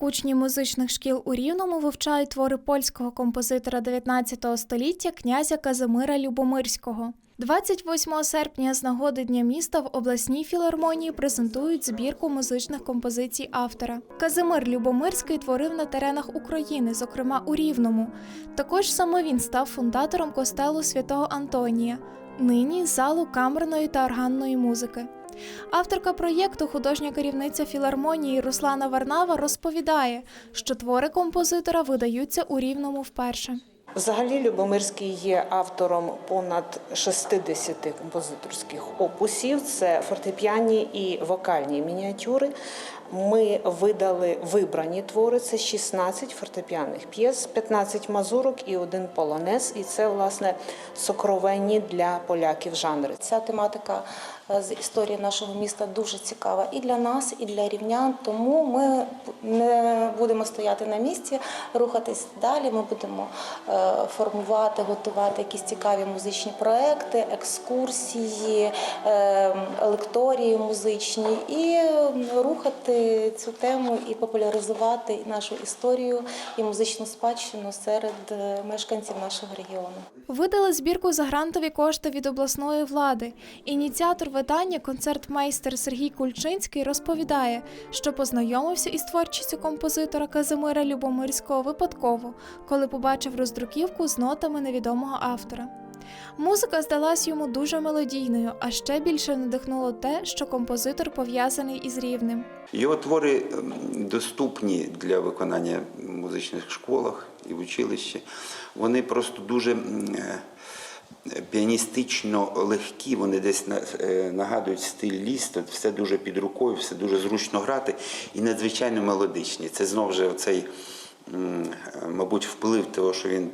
учнів музичних шкіл у Рівному вивчають твори польського композитора 19 століття князя Казимира Любомирського. 28 серпня з нагоди Дня міста в обласній філармонії презентують збірку музичних композицій автора. Казимир Любомирський творив на теренах України, зокрема у Рівному. Також саме він став фундатором костелу святого Антонія, нині залу камерної та органної музики. Авторка проєкту, художня керівниця філармонії Руслана Варнава розповідає, що твори композитора видаються у рівному вперше. Взагалі Любомирський є автором понад 60 композиторських опусів. Це фортепіані і вокальні мініатюри. Ми видали вибрані твори. Це 16 фортепіаних п'єс, 15 мазурок і один полонез. І це власне сокровенні для поляків жанри. Ця тематика з історії нашого міста дуже цікава і для нас, і для рівнян. Тому ми не будемо стояти на місці, рухатись далі. Ми будемо е, формувати, готувати якісь цікаві музичні проекти, екскурсії, е, лекторії музичні і рухати цю тему і популяризувати нашу історію і музичну спадщину серед е, мешканців нашого регіону. Видали збірку за грантові кошти від обласної влади. Ініціатор видання, концертмейстер Сергій Кульчинський, розповідає, що познайомився із творчістю композитора Казимира Любомирського випадково, коли побачив роздруківку з нотами невідомого автора. Музика здалась йому дуже мелодійною, а ще більше надихнуло те, що композитор пов'язаний із рівнем. Його твори доступні для виконання в музичних школах і в училищі. Вони просто дуже е, піаністично легкі, вони десь на- е, нагадують стиль ліста, все дуже під рукою, все дуже зручно грати і надзвичайно мелодичні. Це знову ж оцей. Мабуть, вплив того, що він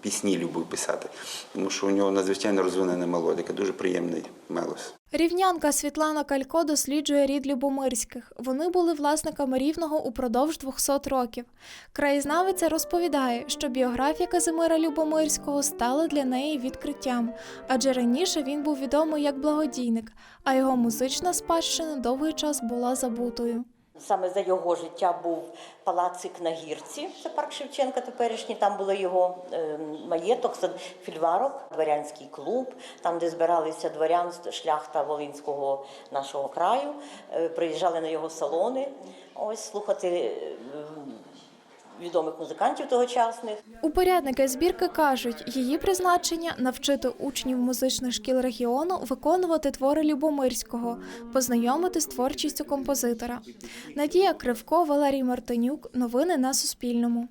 пісні любив писати, тому що у нього надзвичайно розвинена мелодика, дуже приємний мелос. Рівнянка Світлана Калько досліджує рід Любомирських. Вони були власниками рівного упродовж 200 років. Краєзнавиця розповідає, що біографія Казимира Любомирського стала для неї відкриттям, адже раніше він був відомий як благодійник, а його музична спадщина довгий час була забутою. Саме за його життя був палацик на гірці, це парк Шевченка теперішній. Там було його е, маєток, фільварок, дворянський клуб, там, де збиралися дворян шляхта Волинського нашого краю. Е, приїжджали на його салони. Ось слухати е, відомих музикантів тогочасних. Упорядники збірки кажуть, її призначення навчити учнів музичних шкіл регіону виконувати твори Любомирського, познайомити з творчістю композитора. Надія Кривко, Валерій Мартинюк. Новини на Суспільному.